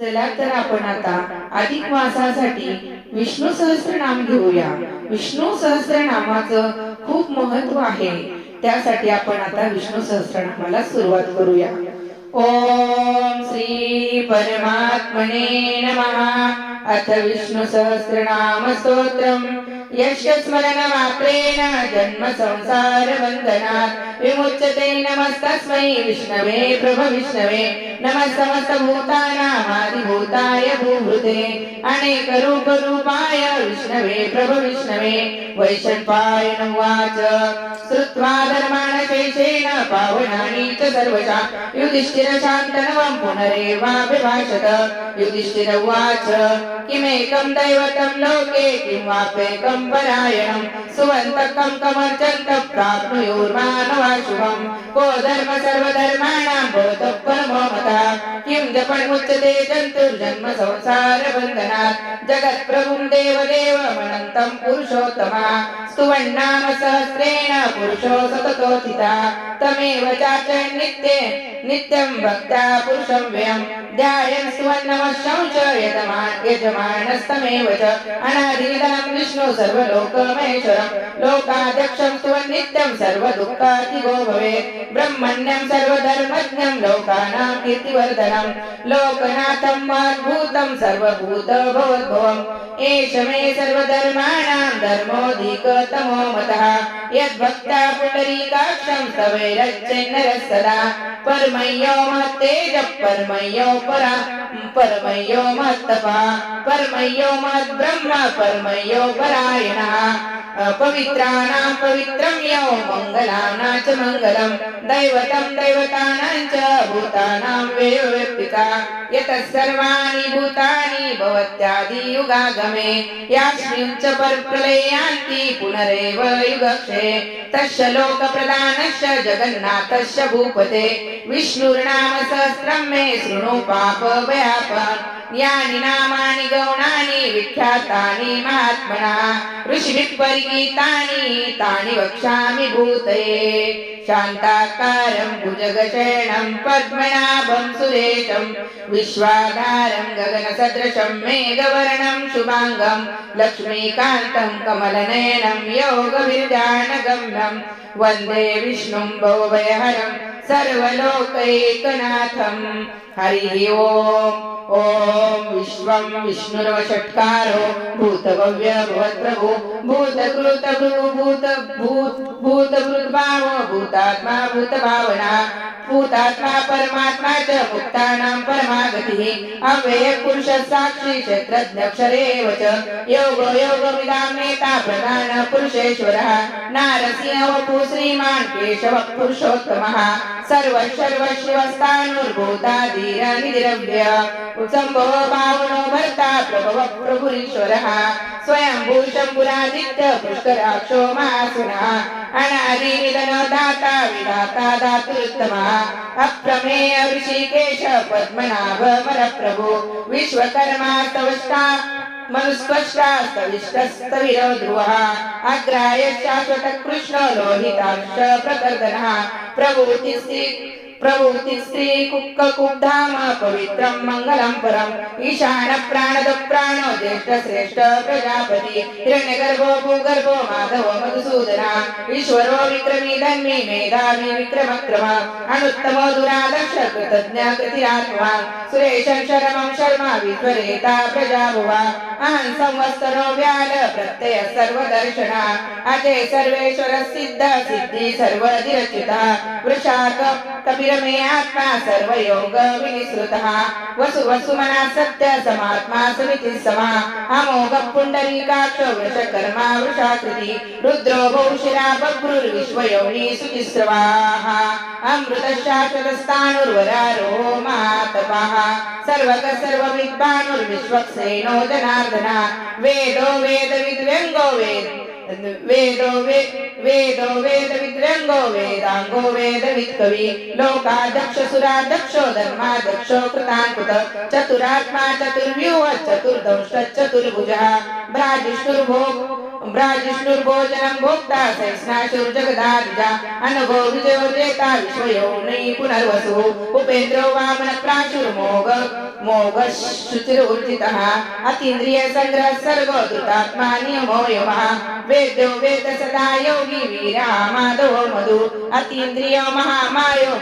चला तर आपण आता अधिक मासासाठी विष्णू सहस्त्रनाम घेऊया. विष्णू सहस्त्रनामाचं खूप महत्त्व आहे. त्यासाठी आपण आता विष्णू सहस्त्रनामाला सुरुवात करूया. ओम श्री परमात्मने नमः. अथ विष्णु सहस्रनाम स्तोत्रम. यस्य स्मरणमात्रेण जन्म संसारबन्धनात् विमुच्यते नमस्तस्मै विष्णवे प्रभविष्णवे। नमः समस्तभूतानामादिभूताय भूभृते। अनेकरूपरूपाय विष्णवे प्रभविष्णवे। वैशम्पायन उवाच श्रुत्वा धर्माणशेषेण पावनानि च सर्वशा। युधिष्ठिरशान्तनवं पुनरेवाभिभाषत। युधिष्ठिर उवाच, किमेकं दैवतं लोके, किं वाप्येकं परायणं? सुवन्तकं कमर्चन्त प्राप्नुयोर्मानवा को धर्म भवतः जपन्मुच्यते जन्तुर्जन्म स्तुवन्नाम सहस्रेण पुरुषो तमेव चाचरन् नित्ये नित्यं भक्त्या पुरुषं ध्यायन् सुवर्णमशं च यजमानस्तमेव च। अनादिनिधनं कृष्णो सर्वलोकमहेश्वरं लोकाध्यक्षं सुवन्नित्यं सर्वदुःखातिगो भवेत्। ब्रह्मण्यं सर्वधर्मज्ञं लोकानां कीर्तिवर्धनं लोकनाथं माद्भूतं सर्वभूतभवद्भवम् एष मे सर्वधर्माणां धर्मोऽधिकतमो मतः। यद्भक्ता पुण्डरीकाक्षं स्तवेरच्चेन्नरः सदा। परमय्यो महत्तेज परमय्यो परा परमयो महत्तपः परमयो मद्ब्रह्म परमयो परायणः। पवित्राणां पवित्रं यो मङ्गलानां च मङ्गलं। दैवतं दैवतानां च भूतानां वेयव्यक्तिका यतः सर्वाणि भूतानि भवत्यादियुगागमे। यास्मिन् च परप्रलयान्ति पुनरेव युगक्षे। तस्य लोकप्रदानस्य जगन्नाथस्य भूपते। विष्णुर्नाम सहस्रं मे शृणु यानि नामानि गौणानि विख्यातानि महात्मना ऋषिभिः परिगीतानि तानि वक्ष्यामि भूतये शान्ताकारं भुजगशयनं पद्मनाभं सुरेशं विश्वाधारं गगनसदृशं मेघवर्णं शुभाङ्गं लक्ष्मीकान्तं कमलनयनं योगविरजानगम्यं वन्दे विष्णुं भवभयहरं सर्वलोकैकनाथं हरिः ओम् ॐ विश्वं विष्णुरवषट्कारो भूतभव्य भवत्प्रभु भूतकृतभृ भूत भूत भूतभृद्भाव भूतात्मा भूतभावना भूतात्मा परमात्मा च मुक्तानां परमागतिः अव्ययपुरुष साक्षी क्षेत्रज्ञक्षरे च योगो योगविदां नेता प्रधान पुरुषेश्वरः नारसिंह श्रीमान् केशवः पुरुषोत्तमः। सर्वशर्वशिवस्तानुर्भूताधीरनिधिरव्य उत्सम्भो भावनो भर्ता प्रभव प्रभुरीश्वरः। स्वयंभू शम्भुरादित्य पुष्कराक्षो महासुनः। अनादिनिधन दाता विधाता दातुरुत्तमः अप्रमेय ऋषिकेश पद्मनाभ मरप्रभु विश्वकर्मा तवस्ता मनुस्पष्टास्तविष्टस्तविरो ध्रुवः अग्राय शाश्वत कृष्ण लोहितांश प्रकर्दनः प्रभूतिस्त्री प्रभूतिस्त्री कुक्ककुब्धाम पवित्रं मङ्गलं परम्। ईशान प्राणद प्राणो ज्येष्ठ श्रेष्ठ प्रजापति। हिरण्यगर्भो भूगर्भो माधव मधुसूदना। ईश्वरो विक्रमी धन्मी मेधावी विक्रमक्रम। अनुत्तमो दुरादर्श कृतज्ञ कृतिरात्मा। सुरेशं शरमं शर्मा विश्वरेता प्रजाभुवा। अहं संवत्सरो व्याल प्रत्यय सर्वदर्शना। अजय सर्वेश्वर सिद्ध सिद्धि सर्वधिरचिता वृषाक मे आत्मा सर्वयोग विनिसृतः वसु वसुमना सत्य समात्मा समिती समा। अमोघ कर्मा वृषा वृषाकृति। रुद्रो बहुशिरा बभ्रुर्विश्वयोनि अमृत शाश्वतस्तानुर्वरारो महातपः। सर्वक सर्वविद्वानुर्विश्वक्सेनो जनार्दना। वेदो वेदविद्व्यङ्गो वेद वेदो वे, वेदो वेद विद्रंगो वेदांगो वेद वित्कवी दक्षो धर्मा दक्षो कृतांकुत, चतुरात्मा, चतुर्व्यूह चतुर्दंष्ट चतुर्भुजः भ्राजिष्णुर्भो ब्राजिष्णुर्भोजनं भोक्ता सैस्नाशुर्जगदादिजा अनघो विजयो जेता विश्वयो नै पुनर्वसु। उपेन्द्रो वामन प्राचुर्मोग मोग शुचिरुर्जितः अतीन्द्रिय संग्रह सर्गो दुतात्मा नियमो यमः। वेद्यो वेद सदा योगी वीरा मधु महामायो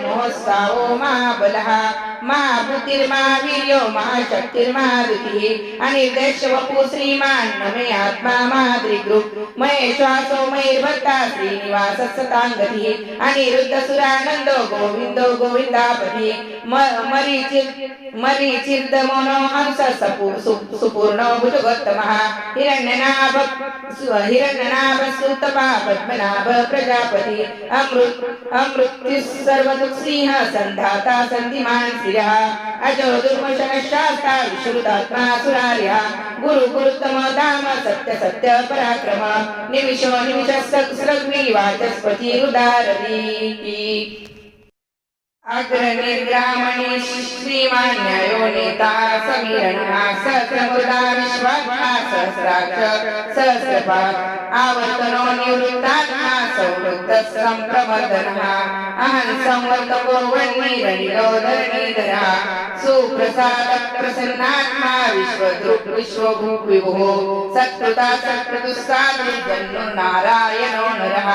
अनिर्देश वपु श्रीमान् मे आत्मा माद्रिगृ मये श्वासो मयिर्भर्ता श्रीनिवास सताङ्गतिः अनिरुद्ध सुरानन्दो गोविन्दो गोविन्दापति मरीचिर् मरीचिर्दमनो हंस सपु सु- सुपूर्णो भुजगोत्तमः हिरण्यनाभ सु- हिरण्यनाभ सुतपा पद्मनाभ प्रजापति अमृत अमृत्युः सर्वदुःसिंह सन्धाता सन्धिमान् शिरः अजो दुर्मशन शास्ता विश्रुतात्मा सुरार्यः गुरु गुरुतम धाम सत्य सत्य पराक्रम निमिषो निमिष सृग्वी वाचस्पतिरुदारती अग्रनिर्ग्रामणि श्रीमान्ययो नेता समीरणा ससमृदा विश्वास सहस्राच सहस्रपा आवतनो निवृत्तात्मा सौवृत्त सम्प्रमदनः अहं संवत गोवन्निरनिरोधरणीधरः सुप्रसाद प्रसन्नात्मा विश्वदृक् विश्वभूप विभो सत्कृता सत्कृतुस्साधु नारायणो नरः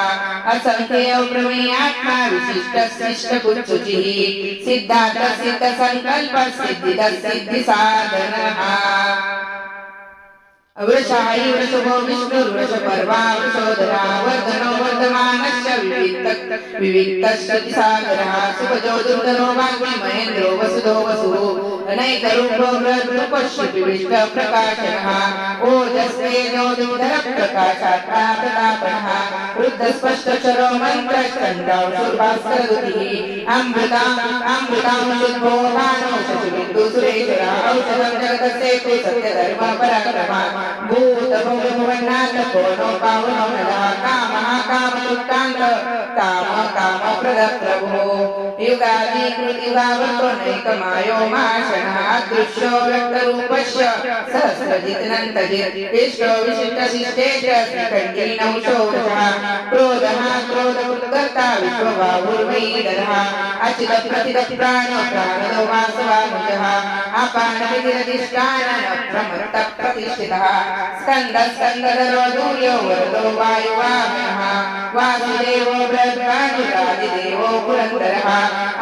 असंख्येय प्रमेयात्मा विशिष्ट सिद्धार्थ सिद्ध संकल्प सिद्धिद सिद्धि साधनः वृषायि वृषभो वर्धनो सागरः सुभजो वाग्मी महेन्द्रो वसुधो वसुः। प्रकाशनः। ओजस्तेजो दुर्धर प्रकाशात्मा प्रतापनः वृद्धस्पष्टचरो मन्त्रश्चण्डांशुर्भास्करगतिः अमृता अमृतांशुद्भो मानो शशिबिन्दु सुरेश्वरः औषधं जगतसेतु सत्यधर्म पराक्रमा भूत भुवनाथ कोनो पावनो नरः कामः कामयुक्तान्त काम काम प्रद प्रभो युगादि कृतियुगावतो नैकमायो माशनः अदृश्यो व्यक्तरूपस्य सहस्रजितनन्तजित् इष्टो विशिष्टशिष्टेश श्रीकण्ठीनौ षोडशः क्रोधः क्रोधकृत्कर्ता विश्वबाहुर्वैदरः अचित प्रतित प्राण प्राणदो वासवानुजः अपानविधिरधिष्ठान प्रमत्त प्रतिष्ठितः स्कंद स्कंद दरवधू यो वरदो वायु वामः वासुदेवो ब्रह्मानुरादिदेवो पुरन्दरः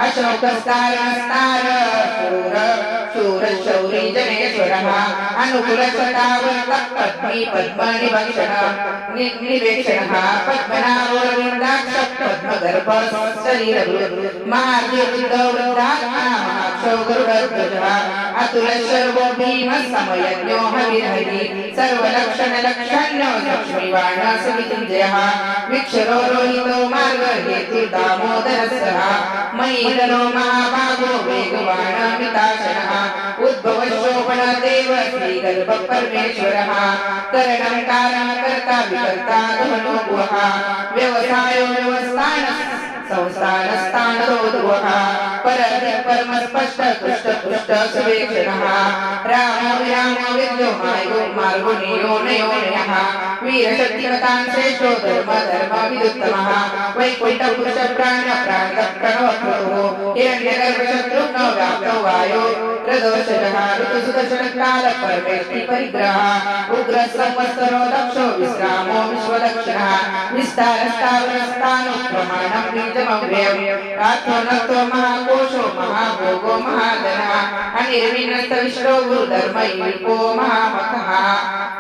अशोकस्तारस्तार सूर चौरी जनेश्वरः अनुकुलसतावृत्तपद्मी पद्मनिभक्षणः निवेक्षणः पद्मनावृन्दाक्ष पद्मगर्भ शरीरवृत् मार्गवृन्दवृन्दाक्षौगरुडध्वजः अतुल सर्वो भीमसमयज्ञो हविर्हरि सर्वलक्षणलक्षण्यो लक्ष्मीवाण समितिञ्जयः विक्षरो रोहितो मार्गहेतु दामोदरसः मयि महाभागो वेगवाणमिताशनः मिताशनः उद्भवशोभन देव श्रीगर्भ परमेश्वरः करणं कारणं कर्ता विकर्ता गमनो गुहः व्यवसायो व्यवस्थानः संस्थानस्थानरोधुवः पर परमस्पष्ट पृष्ठ पृष्ठ सुवेक्षणः राम विराम विद्यो मायो मार्गो नियो नयो नयः वीरशक्तिमतान् श्रेष्ठो धर्म धर्म विदुत्तमः, वैकुण्ठ पुरुष प्राण प्राण प्रणव प्रभुः हिरण्यगर्भ शत्रुघ्नो व्याप्तो वायो प्रदोषजः ऋतुसुदर्शन परमेष्टि परिग्रह उग्र दक्षो विश्रामो विश्वदक्षिणः विस्तारस्तावरस्तानो बीजमव्ययम् रात्रो नक्तो महाकोशो महाभोगो महाधनः अनिर्विनस्त विश्रो महामखः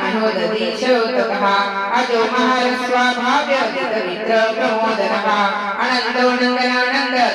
मनोदधीशोत्तकः अजो महारस्वाभाव्य मित्र प्रमोदनः अनन्दो नन्दनानन्द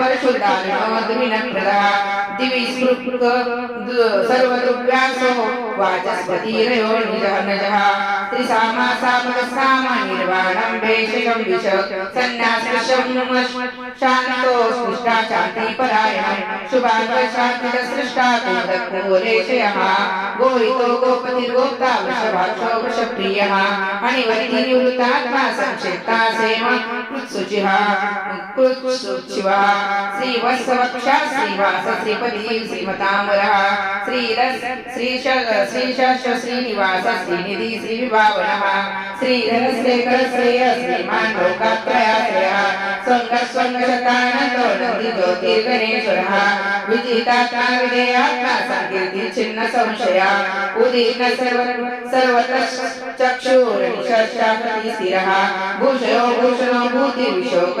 परशुदारिणो द्विनप्रदः दिवि स्पृक् सर्वदुर्व्यासो वाचस्पतिरयो निजः नजः त्रिसामा सामक निर्वाणं भेषजं विश सन्न्यासशं शान्तो सृष्टा शान्तिपरायणं शुभाङ्गशान्तिः सृष्टा गोहितो गोपतिर्गोप्ता वृषभाक्षो वृषप्रियः अणिवति निवृत्तात्मा संक्षिप्ता सेम कृत्सुचिः कृत्सुचिवा श्रीवत्सवक्षा श्रीवास श्रीपति श्रीमताम्बरः श्रीरस श्रीश श्रीशश श्रीनिवास श्रीनिधि श्रीविभावनः श्रीधरशेखर श्रेय श्रीमान् लोकात्रयाश्रयः स्वङ्ग स्वङ्गशतानन्दो नन्दी ज्योतिर्गणेश्वरः विजितात्मा विधेयात्मा सङ्कीर्ति छिन्न संशया उदीर्ण सर्व सर्वतः चक्षुर्निशशाकति स्थिरः भूषयो भूषणो भूतिर्विशोक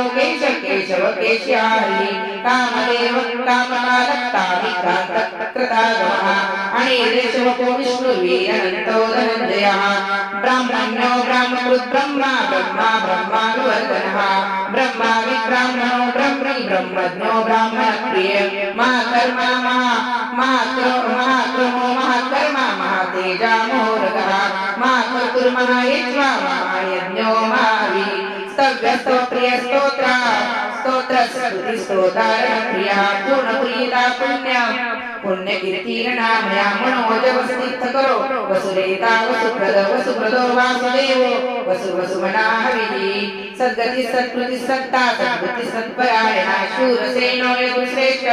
केशव केश्याहरि कामदेव कामकालक्ताविक्रान्तकृतागमः अनिर्देशवको विष्णुर्वीरनन्तो धनञ्जयः ब्राह्मण्यो ब्राह्मकृत् ब्रह्मा ब्रह्मा ब्रह्मानुवर्धनः ब्रह्मा विब्राह्मणो ब्रह्मी ब्रह्मज्ञो ब्राह्मणप्रिय। महाकर्मा महा महाक्रो महाक्रमो महाकर्मा महातेजा मोरगः। महाकर्तुर्महायज्वा महायज्ञो महावी स्तव्यस्तो प्रिय स्तोत्र स्तोत्र स्तुति स्तोतारण प्रिया पूर्ण प्रियता पुण्य पुण्य कीर्तीर नामया मनोजवस्तीर्थ करो वसुरेता वसुप्रद वसुप्रदो वासुदेवो वसु वसुमना हविः सद्गति सत्कृति सत्ता, सद्गति सत्परायणा शूरसेनो यदुश्रेष्ठ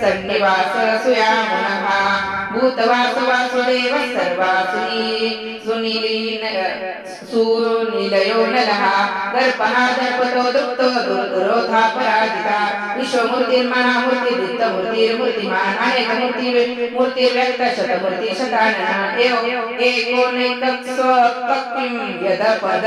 सन्निवास सुयामुनः भूतवास वासुदेव सर्वासुनी सुनीलीन सुनिलयो नलः। दर्पः दर्पतो दुप्तो दुर्दुरोधा पराजिता विश्वमूर्तिर्मना मूर्तिर्दित्तमूर्तिर्मूर्तिमान् अनेकमूर्ति मूर्तिर्व्यक्त शतमूर्ति शतानन एव एकोनैकस्वक्तिं यद पद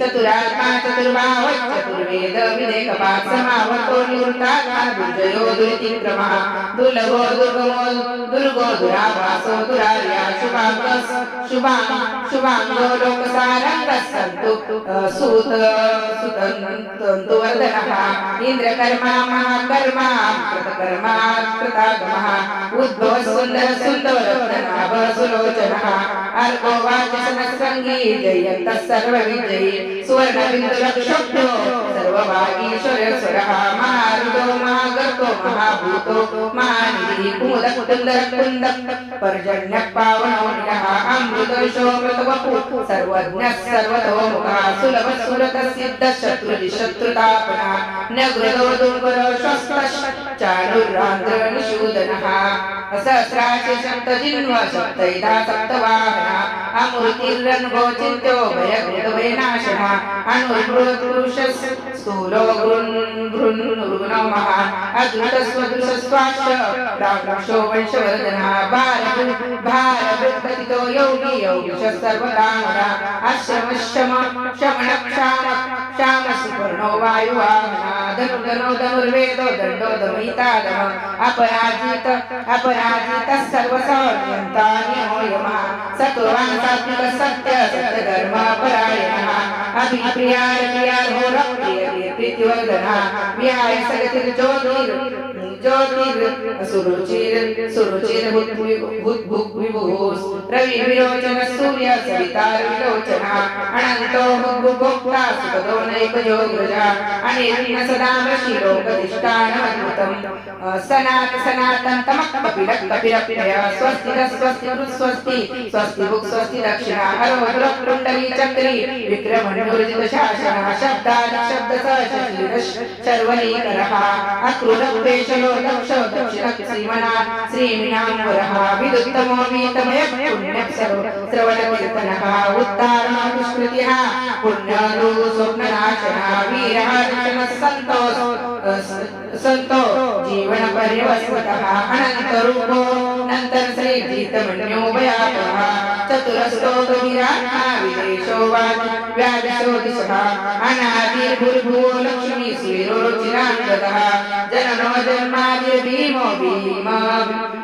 चतुरात्मा चतुर्बाहु चतुर्वेद विदेकपात् समावतो निवृत्तात्मा दुर्जयो दुरितिक्रमः दुर्लभो दुर्गमो दुर्गो दुराभासो दुरार्या शुभाङ्ग शुभां शुभाङ्गो लोकसारङ्गः सन्तु सूत सुतन्तुवर्धनः इन्द्रकर्मा महाकर्मा कृतकर्मा कृतागमः उद्भव सुन्दर सुन्दरनाभ सुलोचनः अर्को वाचसनसङ्गी जयन्तः सर्वविजयी sube el capítulo. सुवर्णबिन्दुलक्षभ्यो सर्वभागीश्वरस्वरः महारुदो महागर्तो महाभूतो महानिधिः कुमुदकुन्दरकुन्दः पर्जन्यः पावनो निरः अमृतोषोमृतवपु सर्वज्ञः सर्वतोमुखः सुलभः सुरतः न गृहो दुर्गुरो श्वस्तश्च सहस्राशि सप्तजिन्व सप्तैधा सप्तवाहना अमृतिर्रन्भोचिन्त्यो भयभृतभयनाशनः अनुर्भृतपुरुषः स्थूलो गृणो महान् राक्षो वंशवर्धनः भारत भारतपतितो योगी योगिशः सर्वकामना आश्रमशम शमणक्षाम क्षामसुपर्णो वायुवाहना धनुर्धनो धनुर्वेदो अपराजित सत्य ज्योतिर् सुरुचिर सुरुचिर भूत विभुः रवि विरोचन सूर्य सविता सनात सनातन स्वस्ति स्वस्ति स्वस्ति स्वस्ति स्वस्ति दक्षिणा हरो हरो चक्री विक्रमण्युर्जित शासनः दक्षो दक्षिण श्रीमना विदुत्तमो वीतमय पुण्यः श्रवणकीर्तनः उत्तारणस्मृतिः पुण्यनु स्वप्ननाशनः वीरः दक्षिणः सन्तोष संतो जीवन पर्यवस्वतः अनन्तरूपो नन्तर श्री गीतमन्यो व्यापः चतुरस्तो गभीरात्मा विदेशो व्याजसो दिशः अनादिर्भुर्भुवो लक्ष्मी सुविरोचिराङ्गतः जननो जन्मादिर्भीमो भीम।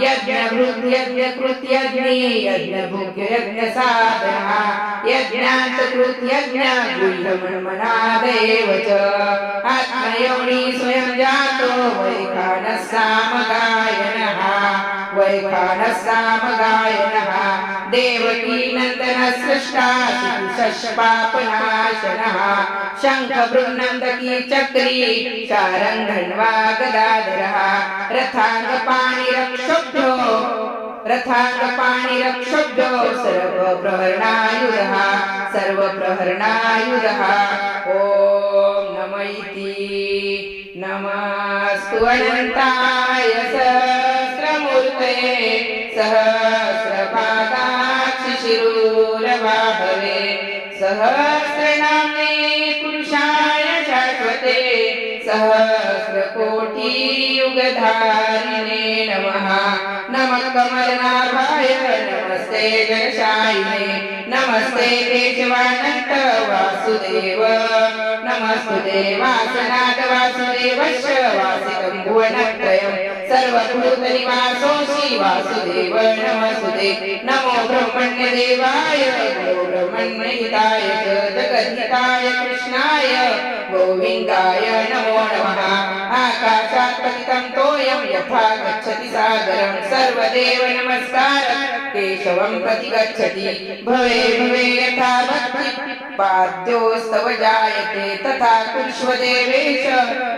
यज्ञभृत् यज्ञकृत्यज्ञे यज्ञभुग्य यज्ञसाधनः यज्ञान्तकृत् यज्ञगुह्यमन्मनादेव च। आत्मयोनि स्वयं जातो वैखानः सामगायनः वैखानः सामगायनः देवकी नन्दन सृष्टा शष्पापनाशनः शङ्खबृन्नन्दकी चक्री शारङ्गण्वा गदाधरः, रथाङ्गपाणिरक्षुभ्यो रथाङ्गपाणिरक्षुभ्यो सर्वप्रहरणायुरः सर्वप्रहरणायुरः ॐ नम इति। नमस्तु अनन्ताय सहस्रमूर्ते सहस्रपादाक्षिशिरूरवाहवे सहस्रनाम्ने पुरुषाय शाश्वते सहस्रकोटियुगधारिणे नमः। नमः कमलनाभाय नमस्ते जगशायिने। नमस्ते केशवानन्द वासुदेव. नमस्ते वासनाथ वासुदेवस्य वासितं भुवनत्रयम् सर्वभूतनिवासोऽसि वासुदेव नमस्ते. नमो ब्रह्मण्यदेवाय नमो ब्रह्मण्यहिताय च कृष्णाय गोविन्दाय नमो नमः. आकाशात् पतितं तोयं यथा गच्छति सागरं. सर्वदेव नमस्कार केशवं प्रति गच्छति भवे पाद्योस्तव जायते तथा कुर्ष्व देवेश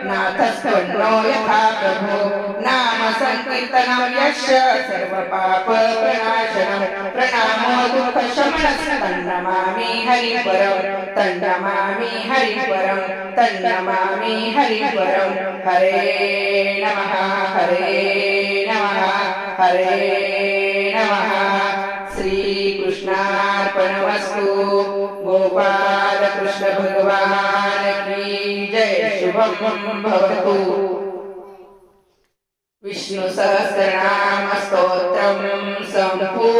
नाथस्त्वन्नो यथा प्रभो। नाम संकीर्तनं यस्य सर्वपापप्रणाशनं। प्रणामो दुःखशमनस्तन्नमामि हरिपरं तन्नमामि हरिपरं तन्नमामि हरिपरं हरे नमः हरे नमः हरे नमः। श्री श्रीकृष्णार्पणमस्तु गोपाल कृष्ण भगवान की जय शुभम भवतु। विष्णु सहस्रनाम स्तोत्रम संपूर्ण